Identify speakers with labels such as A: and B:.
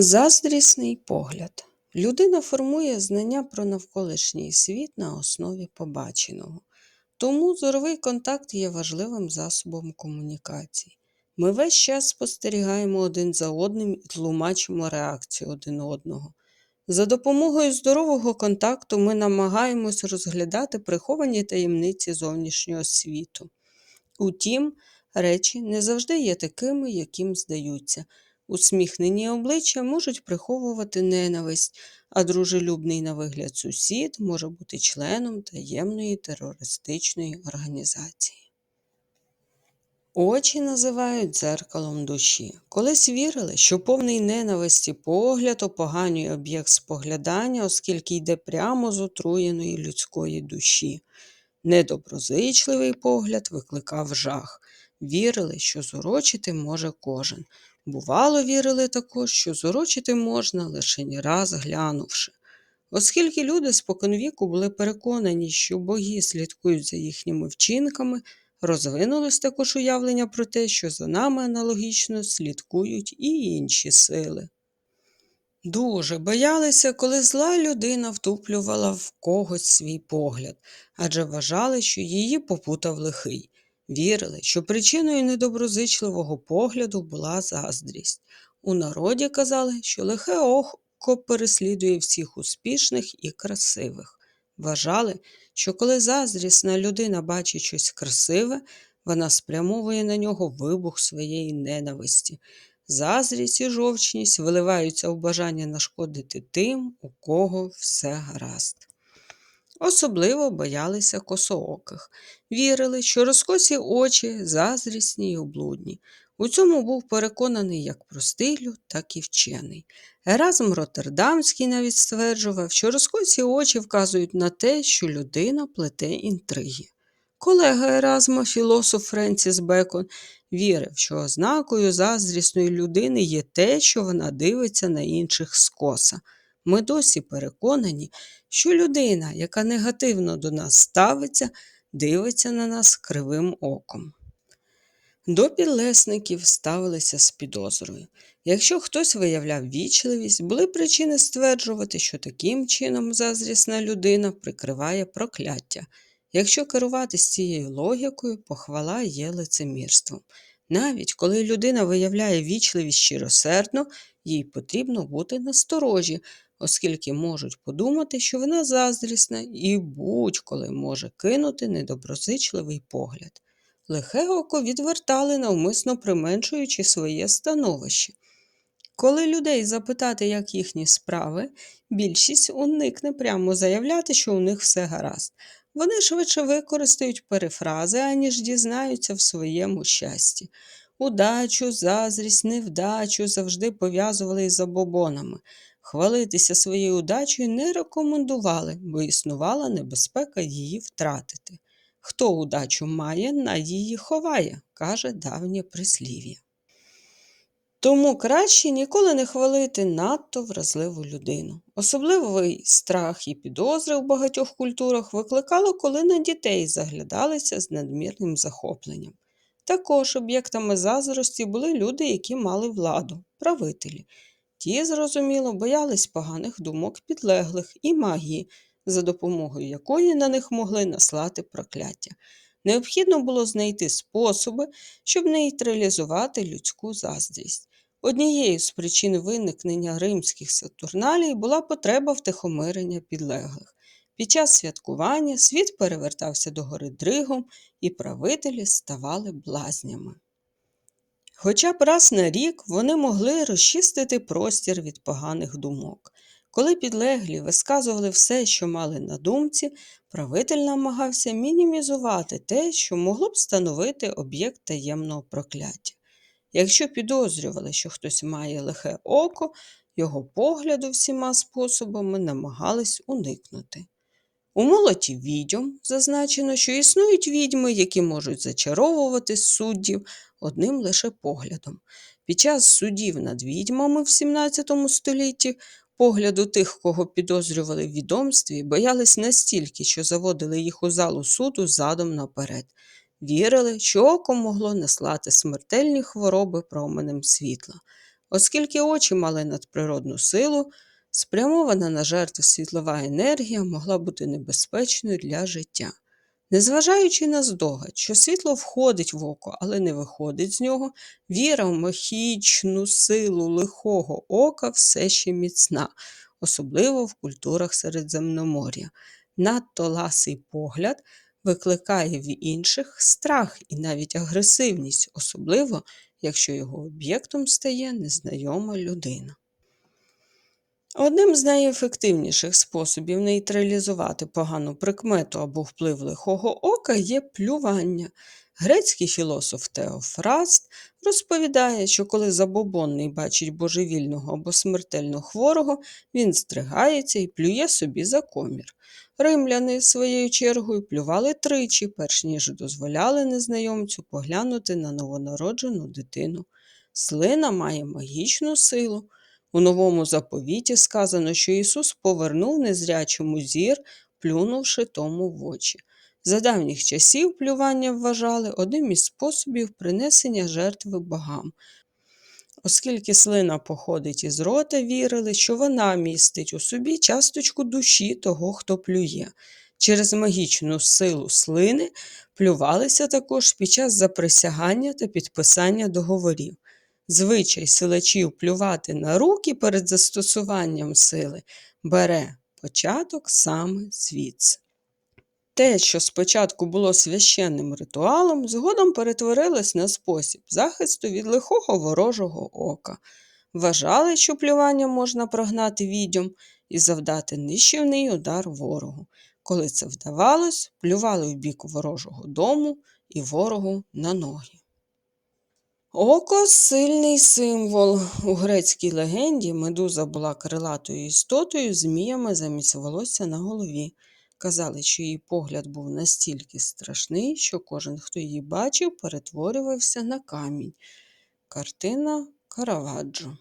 A: Заздрісний погляд. Людина формує знання про навколишній світ на основі побаченого. Тому зоровий контакт є важливим засобом комунікації. Ми весь час спостерігаємо один за одним і тлумачимо реакцію один одного. За допомогою здорового контакту ми намагаємось розглядати приховані таємниці зовнішнього світу. Утім, речі не завжди є такими, яким здаються. Усміхнені обличчя можуть приховувати ненависть, а дружелюбний на вигляд сусід може бути членом таємної терористичної організації. Очі називають дзеркалом душі. Колись вірили, що повний ненависті погляд опоганює об'єкт споглядання, оскільки йде прямо з отруєної людської душі. Недоброзичливий погляд викликав жах. Вірили, що зурочити може кожен. Бувало, вірили також, що зурочити можна лише ні раз глянувши. Оскільки люди споконвіку були переконані, що боги слідкують за їхніми вчинками, розвинулось також уявлення про те, що за нами аналогічно слідкують і інші сили. Дуже боялися, коли зла людина втуплювала в когось свій погляд, адже вважали, що її попутав лихий. Вірили, що причиною недоброзичливого погляду була заздрість. У народі казали, що лихе око переслідує всіх успішних і красивих. Вважали, що коли заздрісна людина бачить щось красиве, вона спрямовує на нього вибух своєї ненависті. Заздрість і жовчність виливаються в бажання нашкодити тим, у кого все гаразд. Особливо боялися косооких, вірили, що розкосі очі заздрісні й облудні. У цьому був переконаний як простий люд, так і вчений. Еразм Роттердамський навіть стверджував, що розкосі очі вказують на те, що людина плете інтриги. Колега Еразма, філософ Френсіс Бекон, вірив, що ознакою заздрісної людини є те, що вона дивиться на інших скоса. Ми досі переконані, що людина, яка негативно до нас ставиться, дивиться на нас кривим оком. До підлесників ставилися з підозрою. Якщо хтось виявляв вічливість, були причини стверджувати, що таким чином заздрісна людина прикриває прокляття. Якщо керуватись цією логікою, похвала є лицемірством. Навіть коли людина виявляє вічливість щиросердно, їй потрібно бути насторожі, оскільки можуть подумати, що вона заздрісна і будь-коли може кинути недоброзичливий погляд. Лихе око відвертали, навмисно применшуючи своє становище. Коли людей запитати, як їхні справи, більшість уникне прямо заявляти, що у них все гаразд. Вони швидше використають перефрази, аніж дізнаються в своєму щасті. Удачу, заздрість, невдачу завжди пов'язували із забобонами. Хвалитися своєю удачею не рекомендували, бо існувала небезпека її втратити. Хто удачу має, на її ховає, каже давнє прислів'я. Тому краще ніколи не хвалити надто вразливу людину. Особливий страх і підозри у багатьох культурах викликало, коли на дітей заглядалися з надмірним захопленням. Також об'єктами заздрості були люди, які мали владу, правителі. Ті, зрозуміло, боялись поганих думок підлеглих і магії, за допомогою якої на них могли наслати прокляття. Необхідно було знайти способи, щоб нейтралізувати людську заздрість. Однією з причин виникнення римських сатурналій була потреба втихомирення підлеглих. Під час святкування світ перевертався до гори дригом, і правителі ставали блазнями. Хоча б раз на рік вони могли розчистити простір від поганих думок. Коли підлеглі висказували все, що мали на думці, правитель намагався мінімізувати те, що могло б становити об'єкт таємного прокляття. Якщо підозрювали, що хтось має лихе око, його погляду всіма способами намагались уникнути. У молоті відьом зазначено, що існують відьми, які можуть зачаровувати суддів одним лише поглядом. Під час судів над відьмами в 17 столітті погляду тих, кого підозрювали в відомстві, боялись настільки, що заводили їх у залу суду задом наперед. Вірили, що око могло наслати смертельні хвороби променем світла. Оскільки очі мали надприродну силу, спрямована на жертви світлова енергія могла бути небезпечною для життя. Незважаючи на здогад, що світло входить в око, але не виходить з нього, віра в махічну силу лихого ока все ще міцна, особливо в культурах Середземномор'я. Надто ласий погляд викликає в інших страх і навіть агресивність, особливо якщо його об'єктом стає незнайома людина. Одним з найефективніших способів нейтралізувати погану прикмету або вплив лихого ока є плювання. Грецький філософ Теофраст розповідає, що коли забобонний бачить божевільного або смертельно хворого, він здригається і плює собі за комір. Римляни, своєю чергою, плювали тричі, перш ніж дозволяли незнайомцю поглянути на новонароджену дитину. Слина має магічну силу. У новому заповіті сказано, що Ісус повернув незрячому зір, плюнувши тому в очі. За давніх часів плювання вважали одним із способів принесення жертви богам. Оскільки слина походить із рота, вірили, що вона містить у собі часточку душі того, хто плює. Через магічну силу слини плювалися також під час заприсягання та підписання договорів. Звичай силачів плювати на руки перед застосуванням сили бере початок саме звідси. Те, що спочатку було священним ритуалом, згодом перетворилось на спосіб захисту від лихого ворожого ока. Вважали, що плювання можна прогнати відьом і завдати нищівний удар ворогу. Коли це вдавалось, плювали в бік ворожого дому і ворогу на ноги. Око сильний символ. У грецькій легенді медуза була крилатою істотою зміями замість волосся на голові. Казали, що її погляд був настільки страшний, що кожен, хто її бачив, перетворювався на камінь. Картина Караваджо.